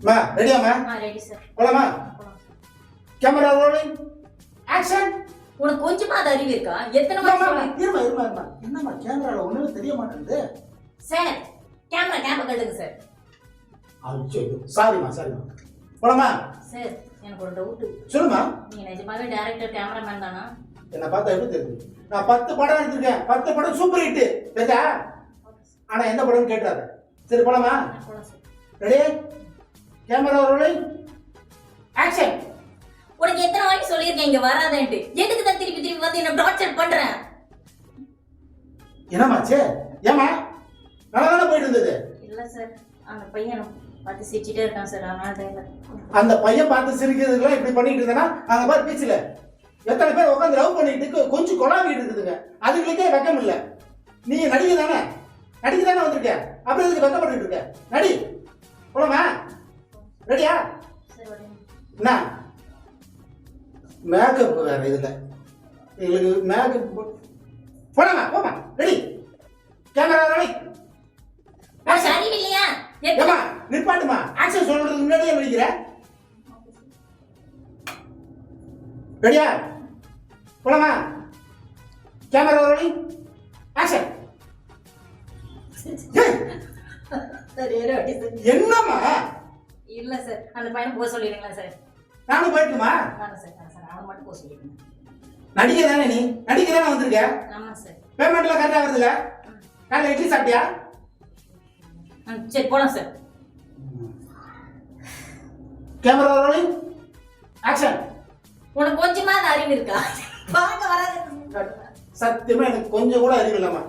மா ரெடியாமா ஆ ரெடி சார் போலாமா கேமரா ரோலிங் ஆக்ஷன் உனக்கு கொஞ்சமாவது அறிவு இருக்கா? எத்தனை சொல்லி- இருமா இருமா இருமா. என்னம்மா கேமரால ஒண்ணுமே தெரிய மாட்டேங்குது. சார் கேமரா ஞாபகம் கட்டுங்க சார் அச்சோ சாரிம்மா சாரிம்மா போலாமா சார் எனக்கு ஒரு டவுட் சொல்லுமா நீங்க நிஜமாவே டேரக்டர் கேமராமேன் தானா? என்ன பார்த்தா எப்படி தெரியுது? நான் பத்து படம் எடுத்திருக்கேன். பத்து படம் சூப்பர் ஹிட் ஆனா எந்த படம்னு கேட்டாரு சரி போலாமா? ரெடி கேமரா ரோலிங் ஆக்ஷன் உனக்கு எத்தனை வாட்டி சொல்லியிருக்கேன் இங்க வராதேன்ட்டு. எதுக்கு தான் திருப்பி திருப்பி வந்து என்ன டார்ச்சர் பண்றேன் என்னமாச்சு ஏமா நல்லா தானே போயிட்டு இருந்தது? இல்ல சார் அந்த பையன் பார்த்து சிரிச்சிட்டே இருக்கான் சார் அதனால. அந்த பையன் பார்த்து சிரிக்கிறதுக்குலாம் இப்படி பண்ணிட்டு இருந்தேன்னா அங்க பாரு பீச்சில். எத்தனை பேர் உட்காந்து லவ் பண்ணிட்டு கொஞ்சம் கொலாவிட்டு இருக்குதுங்க. அதுங்களுக்கே வெக்கம் இல்ல நீ நடிகை தானே? நடிகை தானே வந்திருக்க அப்புறம் இதுக்கு வெக்கப்பட்டு இருக்க? நடி. போலாமா? ரெடியா. என்ன? மேக்கப் வேற இதுல. எங்களுக்கு மேக்கப் போலாமா? போமா. ரெடி கேமரா ரெடி எத்தனை- ஏமா நிப்பாட்டுமா? ஆக்ஷன் சொல்றதுக்கு முன்னாடியே நடிக்கிற ரெடியா போலாமா? கேமரா ரோலிங் ஆக்ஷன் சரி ஒரு வாட்டி சார். என்னம்மா? இல்ல சார் அந்த பையனை போக சொல்லிடுங்களா சார்? நானும் போயிட்டுமா? வாங்க சார் வாங்க சார் அவன் மட்டும் போக சொல்லிடுங்க நடிகை தானே நீ? நடிகை தானே வந்திருக்க? ஆமா சார். பேமெண்ட்லாம் கரெக்டாக வருதுல்ல? காலையில் இட்லி சாப்பிட்டியா? சரி போலாம் சார். கேமரா ரோலிங் ஆக்ஷன் உனக்கு கொஞ்சமாவது அறிவு இருக்கா? பார்க்க வராது. சத்தியமா எனக்கு கொஞ்சம் கூட அறிவு இல்லைம்மா.